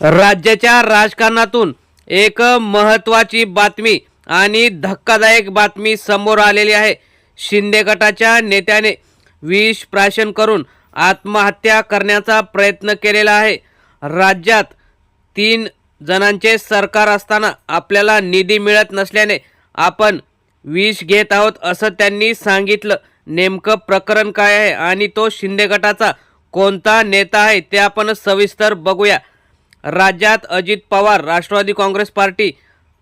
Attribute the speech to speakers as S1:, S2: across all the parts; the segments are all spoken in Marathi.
S1: राज्याच्या राजकारणातून एक महत्त्वाची बातमी आणि धक्कादायक बातमी समोर आलेली आहे. शिंदे गटाच्या नेत्याने विष प्राशन करून आत्महत्या करण्याचा प्रयत्न केलेला आहे. राज्यात तीन जणांचे सरकार असताना आपल्याला निधी मिळत नसल्याने आपण विष घेत आहोत असं त्यांनी सांगितलं. नेमकं प्रकरण काय आहे आणि तो शिंदे गटाचा कोणता नेता आहे ते आपण सविस्तर बघूया. राज्यात अजित पवार राष्ट्रवादी काँग्रेस पार्टी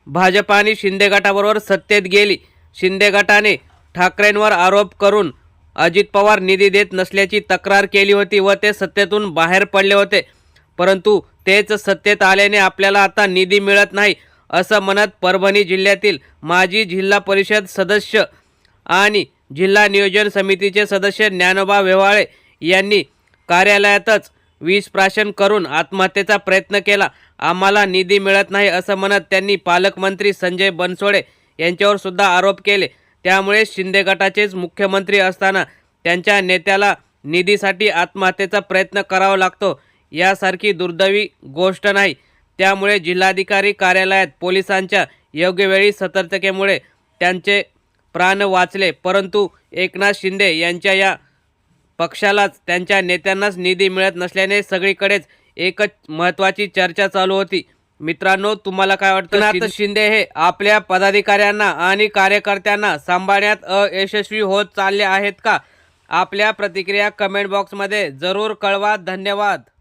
S1: भाजप आणि शिंदे गटाबरोबर सत्तेत गेली. शिंदे गटाने ठाकरेंवर आरोप करून अजित पवार निधी देत नसल्याची तक्रार केली होती व ते सत्तेतून बाहेर पडले होते. परंतु तेच सत्तेत आल्याने आपल्याला आता निधी मिळत नाही असं म्हणत परभणी जिल्ह्यातील माजी जिल्हा परिषद सदस्य आणि जिल्हा नियोजन समितीचे सदस्य ज्ञानोबा वेवाळे यांनी कार्यालयातच वीज प्राशन करून आत्महत्येचा प्रयत्न केला. आम्हाला निधी मिळत नाही असं म्हणत त्यांनी पालकमंत्री संजय बनसोडे यांच्यावर सुद्धा आरोप केले. त्यामुळे शिंदे गटाचेच मुख्यमंत्री असताना त्यांच्या नेत्याला निधीसाठी आत्महत्येचा प्रयत्न करावा लागतो यासारखी दुर्दैवी गोष्ट नाही. त्यामुळे जिल्हाधिकारी कार्यालयात पोलिसांच्या योग्य वेळी सतर्कतेमुळे त्यांचे प्राण वाचले. परंतु एकनाथ शिंदे यांच्या या पक्षालाच त्यांच्या नेत्यांनाच निधी मिळत नसल्याने सगळीकडेच एकच महत्त्वाची चर्चा चालू होती. मित्रांनो तुम्हाला काय वाटतं? शिंदे हे आपल्या पदाधिकाऱ्यांना आणि कार्यकर्त्यांना सांभाळण्यात अयशस्वी होत चालले आहेत का? आपल्या प्रतिक्रिया कमेंट बॉक्समध्ये जरूर कळवा. धन्यवाद.